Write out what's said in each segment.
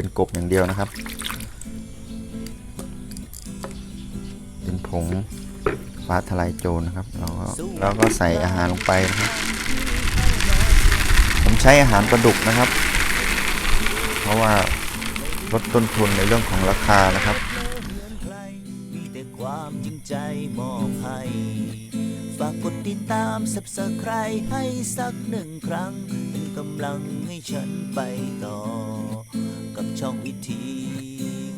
เป็นกบอย่างเดียวนะครับ เป็นผงฟ้าทลายโจรนะครับเราก็แล้วก็ใส่อาหารลงไปนะครับผมใช้อาหารปลาดุกนะครับ เพราะว่าลดต้นทุนในเรื่องของราคานะครับครมีแต่ความจริงใจมอบให้ฝากกดติดตาม Subscribe ให้สักหนึ่งครั้ง เป็นกำลังให้ฉันไปต่อ กับช่องวิธี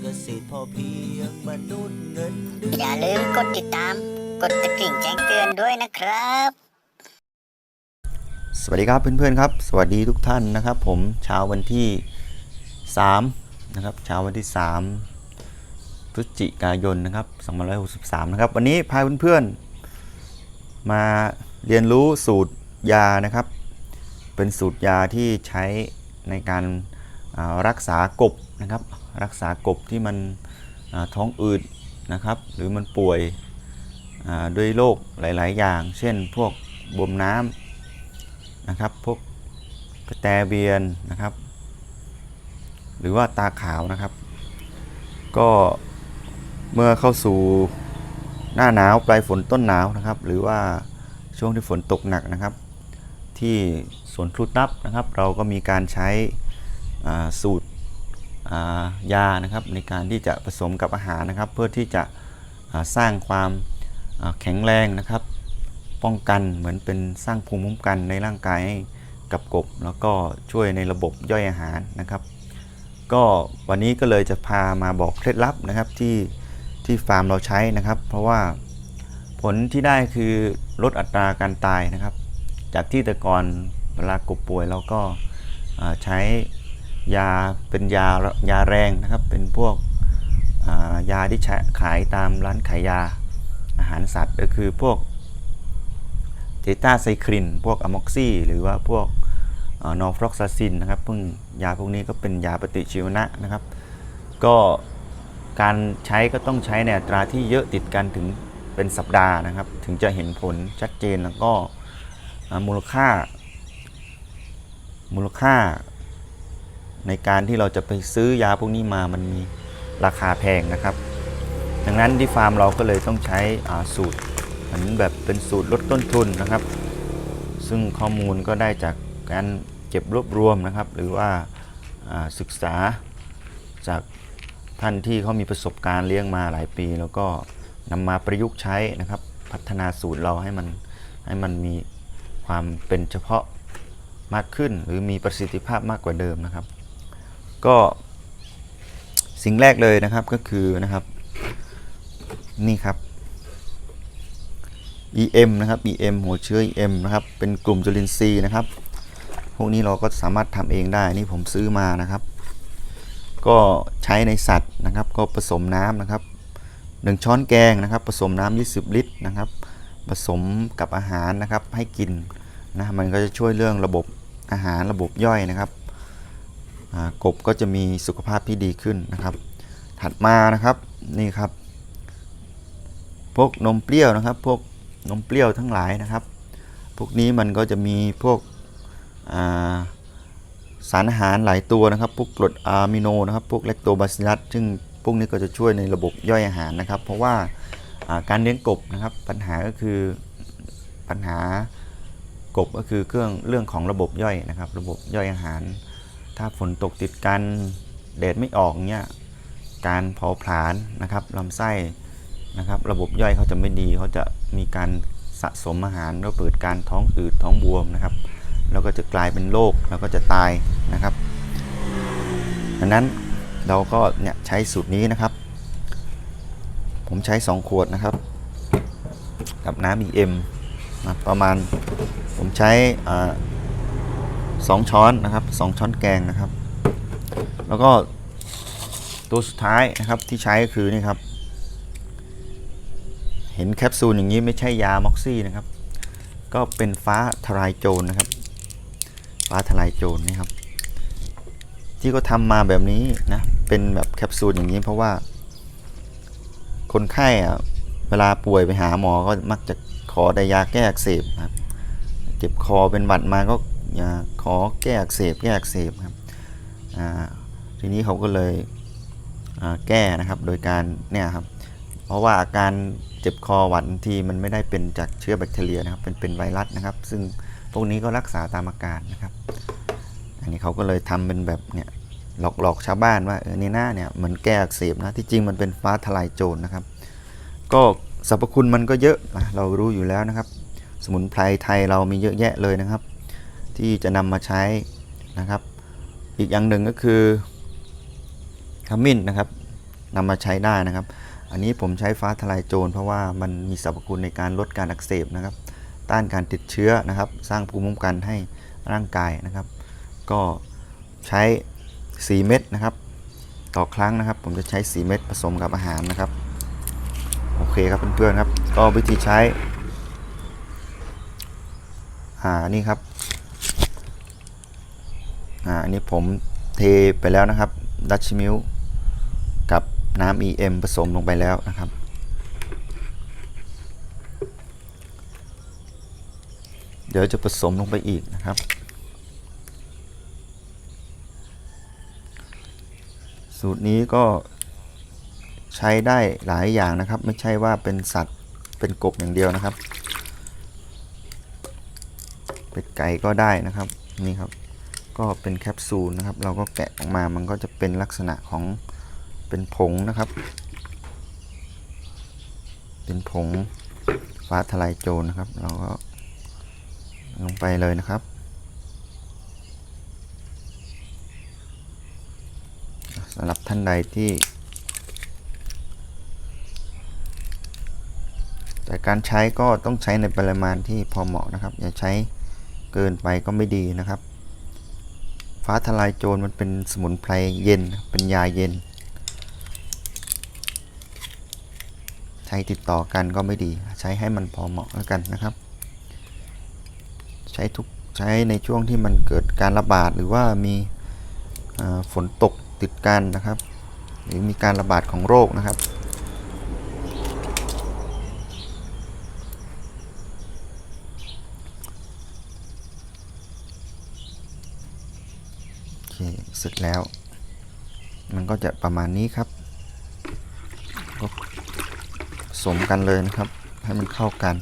เกษตรพอเพียงมนุษย์เงินเดือนอย่าลืมกดติดตาม กดกระกิ่งแจ้งเตือนด้วยนะครับ สวัสดีครับเพื่อนๆครับ สวัสดีทุกท่านนะครับ ผมเช้าวันที่3นะครับเช้าวันที่ 3 พฤศจิกายนนะครับ2563 นะครับ วันนี้พาเพื่อนๆ มาเรียนรู้สูตรยานะครับ เป็นสูตรยาที่ใช้ในการอ่า รักษากบนะครับรักษากบที่มันท้องอืดนะครับ หรือมันป่วยด้วยโรคหลาย ๆ อย่าง เช่นพวกบวมน้ำนะครับพวกกระแตเบียนนะครับ หรือว่าตาขาวนะครับ ก็เมื่อเข้าสู่หน้าหนาวปลายฝนต้นหนาวนะครับ หรือว่าช่วงที่ฝนตกหนักนะครับ ที่สวนพลุตับนะครับ เราก็มีการใช้ สูตรยานะครับในการที่จะผสมกับอาหารนะครับ เพื่อที่จะสร้างความแข็งแรงนะครับ ป้องกันเหมือนเป็นสร้างภูมิคุ้มกันในร่างกายให้กับกบ แล้วก็ช่วยในระบบย่อยอาหารนะครับ ก็วันนี้ก็เลยจะพามาบอกเคล็ดลับนะครับที่ที่ฟาร์มเราใช้นะครับ เพราะว่าผลที่ได้คือลดอัตราการตายนะครับ จากที่แต่ก่อนเวลากบป่วยเราก็ใช้ ยาเป็นยายาแรงนะครับ เป็นพวกายาที่ขายตามร้านขายยาอาหารสัตว์ก็คือพวกเทต้าไซคลิน พวกอะม็อกซี่หรือว่าพวกนอร์ฟลอกซาซินนะครับพวกยาพวกนี้ก็เป็นยาปฏิชีวนะนะครับ ก็การใช้ก็ต้องใช้ในอัตราที่เยอะติดกันถึงเป็นสัปดาห์นะครับ ถึงจะเห็นผลชัดเจนแล้วก็มูลค่า มูลค่า ในการที่เราจะไปซื้อยาพวกนี้มามันมีราคาแพงนะครับ ดังนั้นที่ฟาร์มเราก็เลยต้องใช้สูตรเหมือนแบบเป็นสูตรลดต้นทุนนะครับ ซึ่งข้อมูลก็ได้จากการเก็บรวบรวมนะครับ หรือว่าอ่าศึกษาจากท่านที่เขามีประสบการณ์เลี้ยงมาหลายปี แล้วก็นำมาประยุกต์ใช้นะครับ พัฒนาสูตรเราให้มันให้มันมีความเป็นเฉพาะมากขึ้น หรือมีประสิทธิภาพมากกว่าเดิมนะครับ ก็สิ่งแรกเลยนะครับก็คือนะครับนี่ครับ EM นะครับ EM หัวเชื้อ EM นะครับเป็นกลุ่มจุลินทรีย์นะครับ พวกนี้เราก็สามารถทำเองได้นี่ผมซื้อมานะครับ ก็ใช้ในสัตว์นะครับ ก็ผสมน้ำนะครับ1ช้อนแกงนะครับ ผสมน้ำ20 ลิตรนะครับ ผสมกับอาหารนะครับให้กินนะมันก็จะช่วยเรื่องระบบอาหารระบบย่อยนะครับ กบก็จะมีสุขภาพที่ดีขึ้นนะครับ ถัดมานะครับนี่ครับ พวกนมเปรี้ยวนะครับ พวกนมเปรี้ยวทั้งหลายนะครับ พวกนี้มันก็จะมีพวกาสารอาหารหลายตัวนะครับ พวกกรดอะมิโนนะครับ พวกเลคโตบาซิลัสซึ่งพวกนี้ก็จะช่วยในระบบย่อยอาหารนะครับ เพราะว่าอ่าการเลี้ยงกบนะครับปัญหาก็คือปัญหากบก็คือเครื่องเรื่องของระบบย่อยนะครับ ระบบย่อยอาหาร ถ้าฝนตกติดกันแดดไม่ออกเนี่ยการเผาผลาญนะครับลำไส้นะครับ ระบบย่อยเขาจะไม่ดีเขาจะมีการสะสมอาหารแล้วเปิดการท้องอืดท้องบวมนะครับ แล้วก็จะกลายเป็นโรคแล้วก็จะตายนะครับดังนั้นเราก็เนี่ยใช้สูตรนี้นะครับ ผมใช้ 2 ขวดนะครับ กับน้ำ EM นะประมาณผมใช้อ่า สองช้อนนะครับสองช้อนแกงนะครับ แล้วก็ตัวสุดท้ายนะครับที่ใช้ก็คือนี่ครับ เห็นแคปซูลอย่างนี้ไม่ใช่ยาม็อกซี่นะครับ ก็เป็นฟ้าทลายโจรนะครับ ฟ้าทลายโจรนี่ครับ ที่เขาทำมาแบบนี้นะเป็นแบบแคปซูลอย่างนี้เพราะว่า คนไข้อะเวลาป่วยไปหาหมอก็มักจะขอแต่ยาแก้อักเสบครับ เจ็บคอเป็นหวัดมาก็ ยาขอแก้อักเสบแก้อักเสบครับทีนี้เขาก็เลยแก้นะครับโดยการเนี่ยครับเพราะว่าอาการเจ็บคอหวัดทีมันไม่ได้เป็นจากเชื้อแบคทีเรียนะครับเป็นเป็นไวรัสนะครับ ซึ่งพวกนี้ก็รักษาตามอาการนะครับ อันนี้เขาก็เลยทำเป็นแบบเนี่ยหลอกหลอกชาวบ้านว่าเออในหน้าเนี่ยเหมือนแก้อักเสบนะที่จริงมันเป็นฟ้าทลายโจรนะครับ ก็สรรพคุณมันก็เยอะนะเรารู้อยู่แล้วนะครับ สมุนไพรไทยเรามีเยอะแยะเลยนะครับ ที่จะนำมาใช้นะครับ อีกอย่างหนึ่งก็คือขมิ้นนะครับนำมาใช้ได้นะครับ อันนี้ผมใช้ฟ้าทลายโจรเพราะว่ามันมีสรรพคุณในการลดการอักเสบนะครับ ต้านการติดเชื้อนะครับ สร้างภูมิคุ้มกันให้ร่างกายนะครับ ก็ใช้ 4 เม็ดนะครับ ต่อครั้งนะครับ ผมจะใช้ 4 เม็ดผสมกับอาหารนะครับ โอเคครับเพื่อนๆครับ ก็วิธีใช้อ่านี่ครับ อ่าอันนี้ผมเทไปแล้วนะครับดัชมิลกับน้ำ EM ผสมลงไปแล้วนะครับ เดี๋ยวจะผสมลงไปอีกนะครับ สูตรนี้ก็ใช้ได้หลายอย่างนะครับ ไม่ใช่ว่าเป็นสัตว์เป็นกบอย่างเดียวนะครับ เป็ดไก่ก็ได้นะครับนี่ครับ ก็เป็นแคปซูลนะครับ เราก็แกะออกมามันก็จะเป็นลักษณะของเป็นผงนะครับ เป็นผงฟ้าทลายโจรนะครับ เราก็ลงไปเลยนะครับสำหรับท่านใดที่ แต่การใช้ก็ต้องใช้ในปริมาณที่พอเหมาะนะครับ อย่าใช้เกินไปก็ไม่ดีนะครับ ฟ้าทลายโจรมันเป็นสมุนไพรเย็น เป็นยาเย็น ใช้ติดต่อกันก็ไม่ดี ใช้ให้มันพอเหมาะแล้วกันนะครับ ใช้ทุกใช้ในช่วงที่มันเกิดการระบาดหรือว่ามีฝนตกติดกันนะครับ หรือมีการระบาดของโรคนะครับ โอเคเสร็จ แล้ว มันก็จะประมาณนี้ครับ ก็ผสมกันเลยนะครับ ให้มันเข้ากัน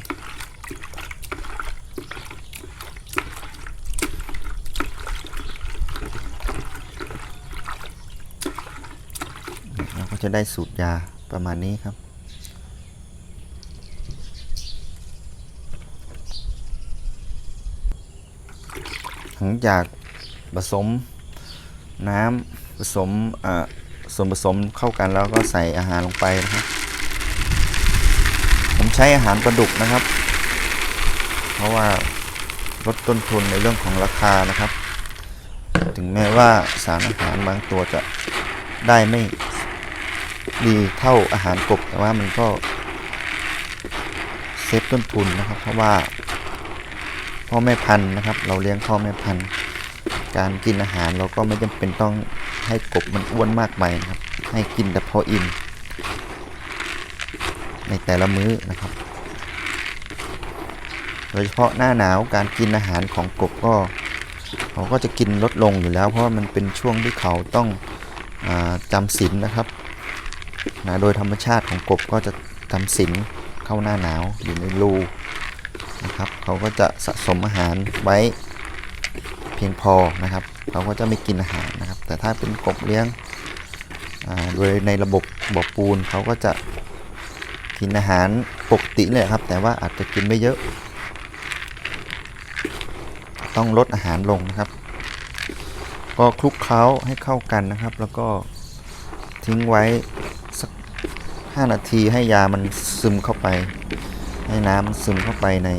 เราก็จะได้สูตรยาประมาณนี้ครับหลังจากผสม น้ำผสมส่วนผสมเข้ากันแล้วก็ใส่อาหารลงไปนะครับ ผมใช้อาหารปลาดุกนะครับ เพราะว่าลดต้นทุนในเรื่องของราคานะครับ ถึงแม้ว่าสารอาหารบางตัวจะได้ไม่ดีเท่าอาหารกบแต่ว่ามันก็เซฟต้นทุนนะครับ เพราะว่าพ่อแม่พันธุ์นะครับ เราเลี้ยงพ่อแม่พันธุ์ การกินอาหารเราก็ไม่จำเป็นต้องให้กบมันอ้วนมากไปนะครับ ให้กินแต่พออิ่มในแต่ละมื้อนะครับ โดยเฉพาะหน้าหนาวการกินอาหารของกบก็เขาก็จะกินลดลงอยู่แล้ว เพราะมันเป็นช่วงที่เขาต้องอจำศีลนะครับนะโดยธรรมชาติของกบก็จะจำศีลเข้าหน้าหนาวอยู่ในรูนะครับ เขาก็จะสะสมอาหารไว้ พียงพอนะครับเขาก็จะไม่กินอาหารนะครับ แต่ถ้าเป็นกบเลี้ยงโดยในระบบบ่อปูนเขาก็จะกินอาหารปกติเลยครับ แต่ว่าอาจจะกินไม่เยอะ ต้องลดอาหารลงนะครับ ก็คลุกเคล้าให้เข้ากันนะครับ แล้วก็ทิ้งไว้สัก 5 นาทีให้ยามันซึมเข้าไป ให้น้ำมันซึมเข้าไปใน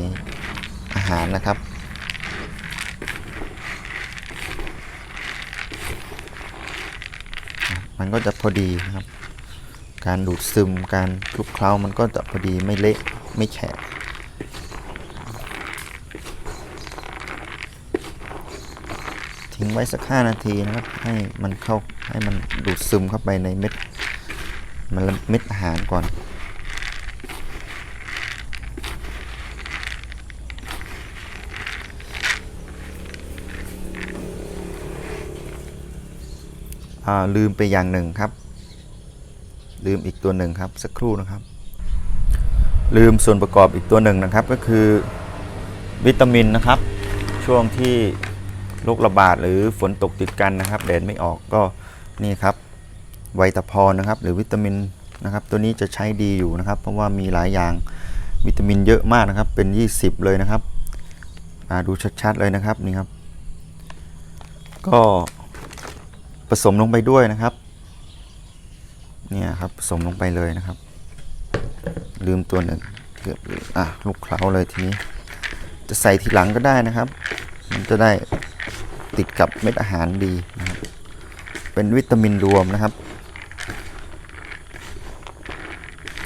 อาหารนะครับ มันก็จะพอดีนะครับ การดูดซึมการคลุกเคล้ามันก็จะพอดีไม่เละไม่แฉะทิ้งไว้สักห้านาทีนะครับ ให้มันเข้าให้มันดูดซึมเข้าไปในเม็ดมันเม็ดอาหารก่อน ลืมไปอย่างหนึ่งครับ ลืมอีกตัวหนึ่งครับสักครู่นะครับ ลืมส่วนประกอบอีกตัวหนึ่งนะครับ ก็คือวิตามินนะครับ ช่วงที่โรคระบาดหรือฝนตกติดกันนะครับแดดไม่ออกก็นี่ครับไวตาพรนะครับ หรือวิตามินนะครับ ตัวนี้จะใช้ดีอยู่นะครับ เพราะว่ามีหลายอย่างวิตามินเยอะมากนะครับ เป็น 20 เลยนะครับอ่าดูชัดๆเลยนะครับนี่ครับ ก็ ผสมลงไปด้วยนะครับ เนี่ยครับผสมลงไปเลยนะครับ ลืมตัวหนึ่งเกือบลืมอะลูกเคล้าเลยทีนี้จะใส่ทีหลังก็ได้นะครับ มันจะได้ติดกับเม็ดอาหารดีนะครับ เป็นวิตามินรวมนะครับ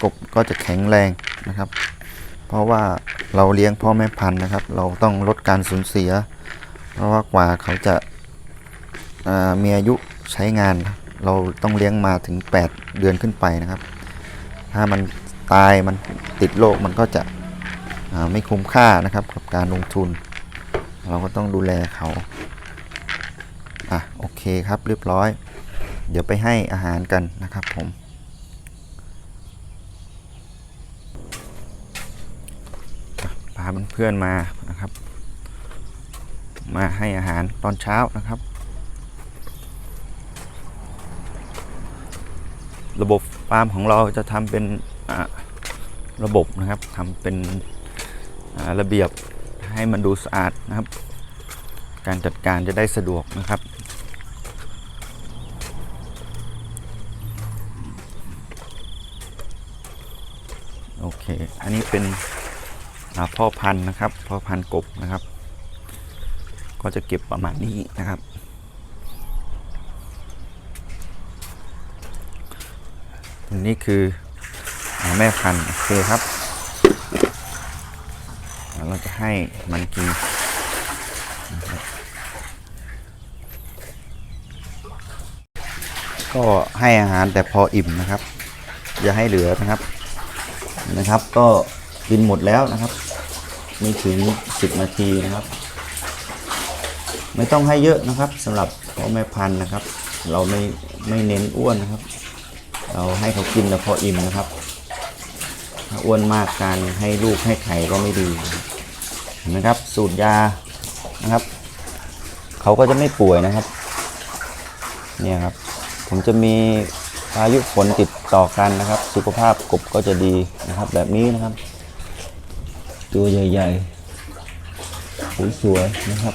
กบก็จะแข็งแรงนะครับ เพราะว่าเราเลี้ยงพ่อแม่พันธุ์นะครับ เราต้องลดการสูญเสีย เพราะว่ากว่าเขาจะามีอายุ ใช้งานเราต้องเลี้ยงมาถึง 8 เดือนขึ้นไปนะครับ ถ้ามันตายมันติดโรคมันก็จะไม่คุ้มค่านะครับกับการลงทุน เราก็ต้องดูแลเขาอะโอเคครับเรียบร้อย เดี๋ยวไปให้อาหารกันนะครับผมพาเพื่อนๆมานะครับ มาให้อาหารตอนเช้านะครับ ระบบฟาร์มของเราจะทำเป็นระบบนะครับทำเป็นระเบียบให้มันดูสะอาดนะครับ การจัดการจะได้สะดวกนะครับโอเค อันนี้เป็นพ่อพันธุ์นะครับ พ่อพันธุ์กบนะครับ ก็จะเก็บประมาณนี้นะครับ อันนี้คือแม่พันธุ์โอเคครับ เราจะให้มันกินก็ให้อาหารแต่พออิ่มนะครับ อย่าให้เหลือนะครับนะครับ ก็กินหมดแล้วนะครับไม่ถึง 10 นาทีนะครับ ไม่ต้องให้เยอะนะครับสำหรับพ่อแม่พันธุ์นะครับ เราไม่ไม่เน้นอ้วนนะครับ เราให้เขากินแต่พออิ่มนะครับ ถ้าอ้วนมากการให้ลูกให้ไข่ก็ไม่ดีเห็นไหมครับ สูตรยานะครับ เขาก็จะไม่ป่วยนะครับ เนี่ยครับ ผมจะมีพายุฝนติดต่อกันนะครับ สุขภาพกบก็จะดีนะครับ แบบนี้นะครับ ตัวใหญ่ๆสวยๆนะครับ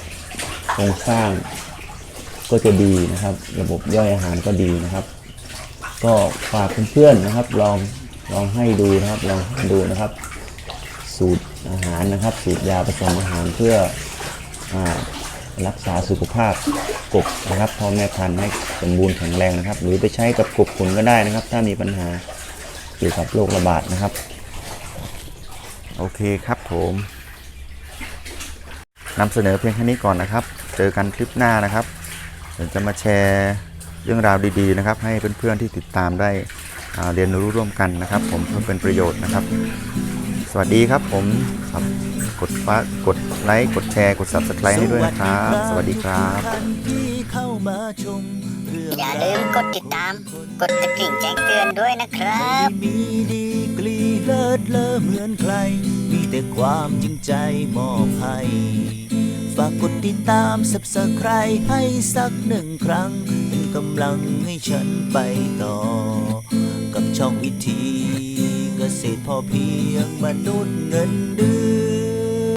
โครงสร้างก็จะดีนะครับ ระบบย่อยอาหารก็ดีนะครับ ก็ฝากเพื่อนๆนะครับ ลองลองให้ดูนะครับลองดูนะครับ สูตรอาหารนะครับ สูตรยาผสมอาหารเพื่ออรักษาสุขภาพกบนะครับพ่อแม่พันธุ์ให้สมบูรณ์แข็งแรงนะครับ หรือไปใช้กับกบขุนก็ได้นะครับ ถ้ามีปัญหาเกี่ยวกับโรคระบาดนะครับ โอเคครับผมนำเสนอเพียงแค่นี้ก่อนนะครับ เจอกันคลิปหน้านะครับเดี๋ยวจะมาแชร์ เรื่องราวดีๆนะครับ ให้เพื่อนๆที่ติดตามได้อ่าเรียนรู้ร่วมกันนะครับ ผมเพื่อเป็นประโยชน์นะครับ สวัสดีครับผมครับกดฟ้ากดไลค์กดแชร์กด subscribe ให้ด้วยนะครับ สวัสดีครับท่านที่เข้ามาชมเรื่องอย่าลืมกดติดตาม กดกระกิ่งแจ้งเตือนด้วยนะครับมีดีกรีเลิศเลอเหมือนใคร มีแต่ความจริงใจมอบให้ฝากกดติดตาม Subscribe ให้สักหนึ่งครั้งเป็น กำลังให้ฉันไปต่อ กับช่องวิธีเกษตรพอเพียงมนุษย์เงินเดือน